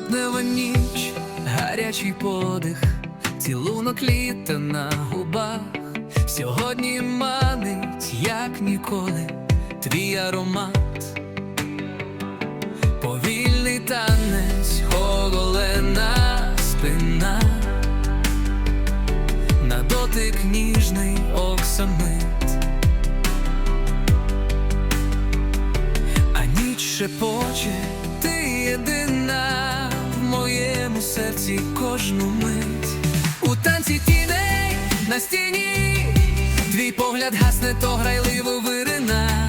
Жовтнева ніч, гарячий подих, цілунок літа на губах. Сьогодні манить, як ніколи, твій аромат, повільний танець, оголена спина, на дотик ніжний оксамит. А ніч шепоче, ти єдина серці кожну мить. У танці тіней на стіні, твій погляд гасне, то грайливо вирина.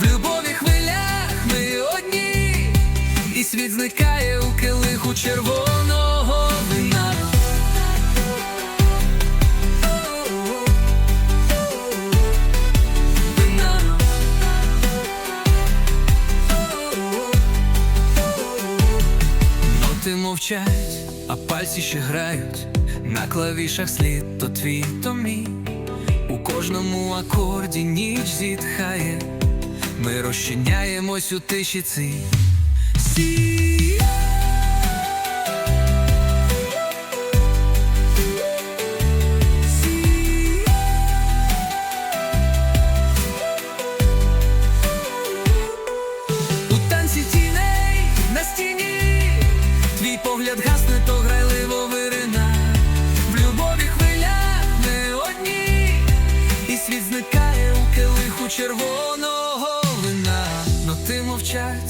В любові хвилях ми одні, і світ зникає у килиху червоного. Вина. Мовчать, а пальці ще грають на клавішах слід то твій, то мій. У кожному акорді ніч зітхає. Ми розчиняємось у тиші цій.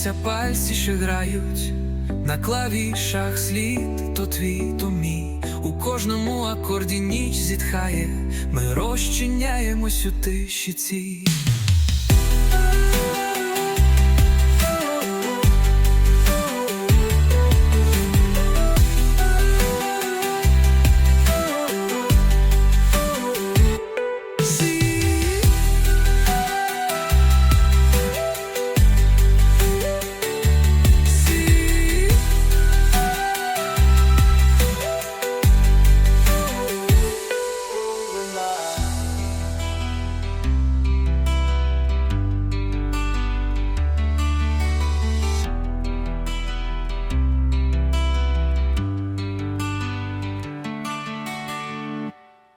Мовчать, пальці ще грають. На клавішах слід то твій, то мій. У кожному акорді ніч зітхає. Ми розчиняємось у тиші цій.